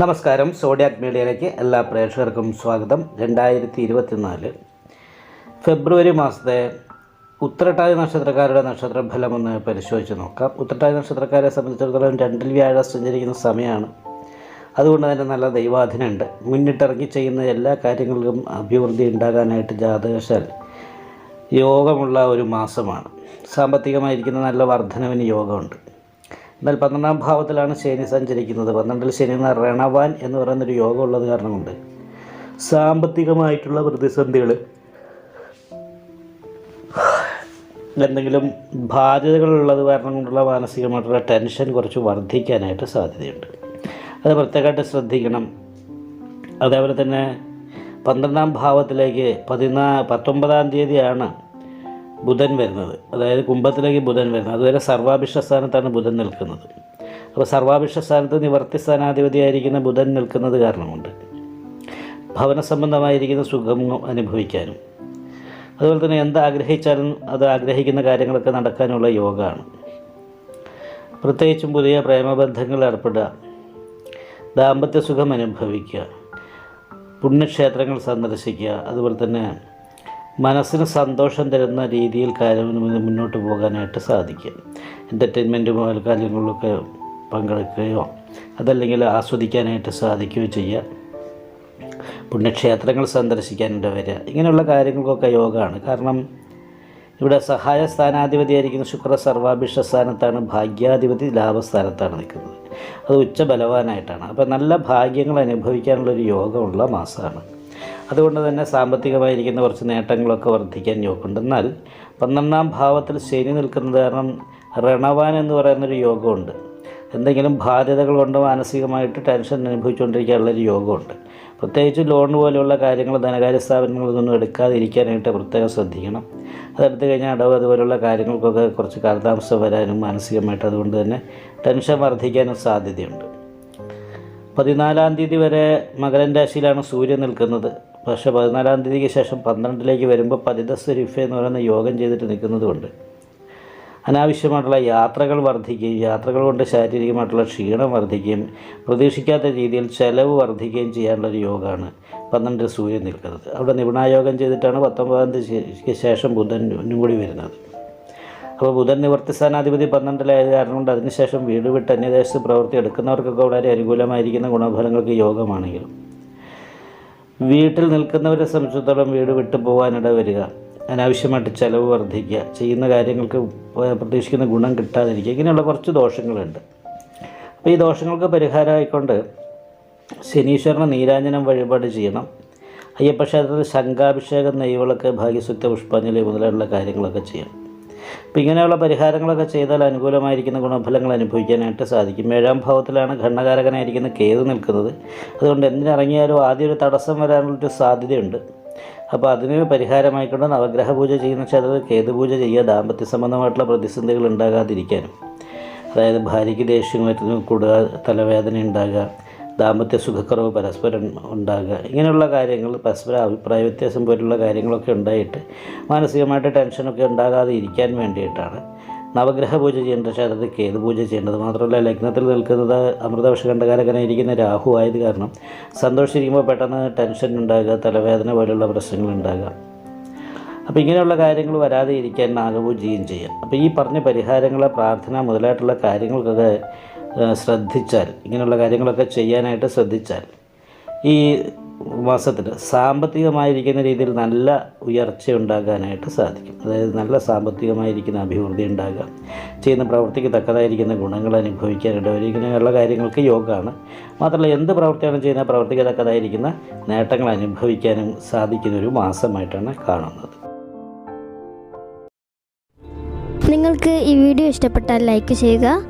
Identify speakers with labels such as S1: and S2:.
S1: നമസ്കാരം. സോഡിയാക് മീഡിയയിലേക്ക് എല്ലാ പ്രേക്ഷകർക്കും സ്വാഗതം. രണ്ടായിരത്തി ഇരുപത്തിനാല് ഫെബ്രുവരി മാസത്തെ ഉത്രട്ടാതി നക്ഷത്രക്കാരുടെ നക്ഷത്രഫലം ഒന്ന് പരിശോധിച്ച് നോക്കാം. ഉത്രട്ടാതി നക്ഷത്രക്കാരെ സംബന്ധിച്ചിടത്തോളം രണ്ടിൽ വ്യാഴം സഞ്ചരിക്കുന്ന സമയമാണ്. അതുകൊണ്ട് തന്നെ നല്ല ദൈവാധീനമുണ്ട്. മുന്നിട്ടിറങ്ങി ചെയ്യുന്ന എല്ലാ കാര്യങ്ങൾക്കും അഭിവൃദ്ധി ഉണ്ടാകാനായിട്ട് ജാതകശാൽ യോഗമുള്ള ഒരു മാസമാണ്. സാമ്പത്തികമായിരിക്കുന്ന നല്ല വർധനവിന് യോഗമുണ്ട്. എന്നാൽ പന്ത്രണ്ടാം ഭാവത്തിലാണ് ശനി സഞ്ചരിക്കുന്നത്. പന്ത്രണ്ടിൽ ശനി എന്ന രണവാൻ എന്ന് പറയുന്നൊരു യോഗം ഉള്ളത് കാരണം കൊണ്ട് സാമ്പത്തികമായിട്ടുള്ള പ്രതിസന്ധികൾ എന്തെങ്കിലും ബാധ്യതകളുള്ളത് കാരണം കൊണ്ടുള്ള മാനസികമായിട്ടുള്ള ടെൻഷൻ കുറച്ച് വർദ്ധിക്കാനായിട്ട് സാധ്യതയുണ്ട്. അത് പ്രത്യേകമായിട്ട് ശ്രദ്ധിക്കണം. അതേപോലെ തന്നെ പന്ത്രണ്ടാം ഭാവത്തിലേക്ക് പതിനാ പത്തൊമ്പതാം തീയതിയാണ് ബുധൻ വരുന്നത്. അതായത് കുംഭത്തിലേക്ക് ബുധൻ വരുന്നത്. അതുവരെ സർവാഭിഷ സ്ഥാനത്താണ് ബുധൻ നിൽക്കുന്നത്. അപ്പോൾ സർവാഭിഷ സ്ഥാനത്ത് നിവർത്തി സ്ഥാനാധിപതിയായിരിക്കുന്ന ബുധൻ നിൽക്കുന്നത് കാരണമുണ്ട്. ഭവന സംബന്ധമായിരിക്കുന്ന സുഖം അനുഭവിക്കാനും അതുപോലെ തന്നെ എന്ത് ആഗ്രഹിച്ചാലും അത് ആഗ്രഹിക്കുന്ന കാര്യങ്ങളൊക്കെ നടക്കാനുള്ള യോഗമാണ് പ്രത്യേകിച്ചും പുതിയ പ്രേമബന്ധങ്ങളിൽ ഏർപ്പെടുക ദാമ്പത്യ സുഖം അനുഭവിക്കുക പുണ്യക്ഷേത്രങ്ങൾ സന്ദർശിക്കുക അതുപോലെ തന്നെ മനസ്സിന് സന്തോഷം തരുന്ന രീതിയിൽ കാര്യങ്ങൾ മുന്നോട്ട് പോകാനായിട്ട് സാധിക്കും. എന്റർടൈൻമെന്റ് കാര്യങ്ങളിലൊക്കെ പങ്കെടുക്കുകയോ അതല്ലെങ്കിൽ ആസ്വദിക്കാനായിട്ട് സാധിക്കുകയോ ചെയ്യുക പുണ്യക്ഷേത്രങ്ങൾ സന്ദർശിക്കാനിട വരിക. ഇങ്ങനെയുള്ള കാര്യങ്ങൾക്കൊക്കെ യോഗമാണ്. കാരണം ഇവിടെ സഹായ സ്ഥാനാധിപതിയായിരിക്കുന്ന ശുക്ര സർവാഭിഷ സ്ഥാനത്താണ് ഭാഗ്യാധിപതി ലാഭസ്ഥാനത്താണ് നിൽക്കുന്നത്. അത് ഉച്ച ബലവാനായിട്ടാണ് അപ്പോൾ നല്ല ഭാഗ്യങ്ങൾ അനുഭവിക്കാനുള്ളൊരു യോഗമുള്ള മാസമാണ്. അതുകൊണ്ട് തന്നെ സാമ്പത്തികമായിരിക്കുന്ന കുറച്ച് നേട്ടങ്ങളൊക്കെ വർദ്ധിക്കാൻ യോഗമുണ്ട് എന്നാൽ പന്ത്രണ്ടാം ഭാവത്തിൽ ശനി നിൽക്കുന്നത് കാരണം രണവാൻ എന്ന് പറയുന്നൊരു യോഗമുണ്ട്. എന്തെങ്കിലും ബാധ്യതകൾ കൊണ്ട് മാനസികമായിട്ട് ടെൻഷൻ അനുഭവിച്ചുകൊണ്ടിരിക്കാനുള്ളൊരു യോഗമുണ്ട്. പ്രത്യേകിച്ച് ലോൺ പോലെയുള്ള കാര്യങ്ങൾ ധനകാര്യ സ്ഥാപനങ്ങളിൽ നിന്നും എടുക്കാതിരിക്കാനായിട്ട് പ്രത്യേകം ശ്രദ്ധിക്കണം. അതെടുത്തു കഴിഞ്ഞാൽ അടവ് അതുപോലുള്ള കാര്യങ്ങൾക്കൊക്കെ കുറച്ച് കാലതാമസം വരാനും മാനസികമായിട്ട് അതുകൊണ്ട് തന്നെ ടെൻഷൻ വർദ്ധിക്കാനും സാധ്യതയുണ്ട്. പതിനാലാം തീയതി വരെ മകരൻ രാശിയിലാണ് സൂര്യൻ നിൽക്കുന്നത്. പക്ഷേ പതിനാലാം തീയതിക്ക് ശേഷം പന്ത്രണ്ടിലേക്ക് വരുമ്പോൾ പതിതസ്വരിഫ എന്ന് പറയുന്ന യോഗം ചെയ്തിട്ട് നിൽക്കുന്നതുകൊണ്ട് അനാവശ്യമായിട്ടുള്ള യാത്രകൾ വർദ്ധിക്കുകയും യാത്രകൾ കൊണ്ട് ശാരീരികമായിട്ടുള്ള ക്ഷീണം വർദ്ധിക്കുകയും പ്രതീക്ഷിക്കാത്ത രീതിയിൽ ചെലവ് വർദ്ധിക്കുകയും ചെയ്യാനുള്ളൊരു യോഗമാണ് പന്ത്രണ്ട് സൂര്യൻ നിൽക്കുന്നത്. അവിടെ നിപുണായോഗം ചെയ്തിട്ടാണ് പത്തൊമ്പതാം തീയതിക്ക് ശേഷം ബുധനും കൂടി വരുന്നത്. അപ്പോൾ ബുധൻ നിവർത്തി സ്ഥാനാധിപതി പന്ത്രണ്ടിലായത് കാരണം കൊണ്ട് അതിനുശേഷം വീട് വിട്ട് അന്യദേശത്ത് പ്രവൃത്തി എടുക്കുന്നവർക്കൊക്കെ വളരെ അനുകൂലമായിരിക്കുന്ന ഗുണഫലങ്ങൾക്ക് യോഗമാണെങ്കിലും വീട്ടിൽ നിൽക്കുന്നവരെ സംബന്ധിച്ചിടത്തോളം വീട് വിട്ടു പോകാനിട വരിക. അനാവശ്യമായിട്ട് ചിലവ് വർദ്ധിക്കുക. ചെയ്യുന്ന കാര്യങ്ങൾക്ക് പ്രതീക്ഷിക്കുന്ന ഗുണം കിട്ടാതിരിക്കുക. ഇങ്ങനെയുള്ള കുറച്ച് ദോഷങ്ങളുണ്ട്. അപ്പോൾ ഈ ദോഷങ്ങൾക്ക് പരിഹാരമായിക്കൊണ്ട് ശനീശ്വരന് നീരാഞ്ജനം വഴിപാട് ചെയ്യണം. അയ്യപ്പക്ഷേത്രത്തിൽ ശംഖാഭിഷേകം നെയ്വിളക്ക് ഭാഗ്യസുക്ത പുഷ്പാഞ്ജലി മുതലുള്ള കാര്യങ്ങളൊക്കെ ചെയ്യണം. അപ്പോൾ ഇങ്ങനെയുള്ള പരിഹാരങ്ങളൊക്കെ ചെയ്താൽ അനുകൂലമായിരിക്കുന്ന ഗുണഫലങ്ങൾ അനുഭവിക്കാനായിട്ട് സാധിക്കും. ഏഴാം ഭാവത്തിലാണ് ഘണ്ണകാരകനായിരിക്കുന്ന കേതു നിൽക്കുന്നത്. അതുകൊണ്ട് എന്തിനിറങ്ങിയാലും ആദ്യം ഒരു തടസ്സം വരാനുള്ളൊരു സാധ്യതയുണ്ട്. അപ്പോൾ അതിന് പരിഹാരമായിക്കൊണ്ട് നവഗ്രഹ പൂജ ചെയ്യുന്ന ചിലർ കേതു പൂജ ചെയ്യുക ദാമ്പത്യ സംബന്ധമായിട്ടുള്ള പ്രതിസന്ധികൾ ഉണ്ടാകാതിരിക്കാനും. അതായത് ഭാര്യയ്ക്ക് ദേഷ്യം വരുന്നു കൂടുക തലവേദന ഉണ്ടാകുക ദാമ്പത്യ സുഖക്കുറവ് പരസ്പരം ഉണ്ടാകുക. ഇങ്ങനെയുള്ള കാര്യങ്ങൾ പരസ്പര അഭിപ്രായ വ്യത്യാസം പോലുള്ള കാര്യങ്ങളൊക്കെ ഉണ്ടായിട്ട് മാനസികമായിട്ട് ടെൻഷനൊക്കെ ഉണ്ടാകാതെ ഇരിക്കാൻ വേണ്ടിയിട്ടാണ്. നവഗ്രഹ പൂജ ചെയ്യേണ്ട ക്ഷേത്രത്തിൽ കേത് പൂജ ചെയ്യേണ്ടത് മാത്രമല്ല ലഗ്നത്തിൽ നിൽക്കുന്നത് ഇരിക്കുന്ന രാഹു ആയത് കാരണം സന്തോഷിച്ചിരിക്കുമ്പോൾ പെട്ടെന്ന് ടെൻഷൻ ഉണ്ടാകുക തലവേദന പോലുള്ള പ്രശ്നങ്ങൾ ഉണ്ടാകുക. അപ്പോൾ ഇങ്ങനെയുള്ള കാര്യങ്ങൾ വരാതെ ഇരിക്കാൻ നാഗപൂജയും ചെയ്യാം. അപ്പോൾ ഈ പറഞ്ഞ പരിഹാരങ്ങളെ പ്രാർത്ഥന മുതലായിട്ടുള്ള കാര്യങ്ങൾക്കൊക്കെ ശ്രദ്ധിച്ചാൽ ഇങ്ങനെയുള്ള കാര്യങ്ങളൊക്കെ ചെയ്യാനായിട്ട് ശ്രദ്ധിച്ചാൽ ഈ മാസത്തിൽ സാമ്പത്തികമായിരിക്കുന്ന രീതിയിൽ നല്ല ഉയർച്ച ഉണ്ടാകാനായിട്ട് സാധിക്കും. അതായത് നല്ല സാമ്പത്തികമായിരിക്കുന്ന അഭിവൃദ്ധി ഉണ്ടാകാം. ചെയ്യുന്ന പ്രവൃത്തിക്ക് തക്കതായിരിക്കുന്ന ഗുണങ്ങൾ അനുഭവിക്കാനായിട്ട് ഇങ്ങനെയുള്ള കാര്യങ്ങൾക്ക് യോഗമാണ്. മാത്രമല്ല എന്ത് പ്രവൃത്തിയാണ് ചെയ്യുന്ന പ്രവൃത്തിക്ക് തക്കതായിരിക്കുന്ന നേട്ടങ്ങൾ അനുഭവിക്കാനും സാധിക്കുന്ന ഒരു മാസമായിട്ടാണ് കാണുന്നത്.
S2: നിങ്ങൾക്ക് ഈ വീഡിയോ ഇഷ്ടപ്പെട്ടാൽ ലൈക്ക് ചെയ്യുക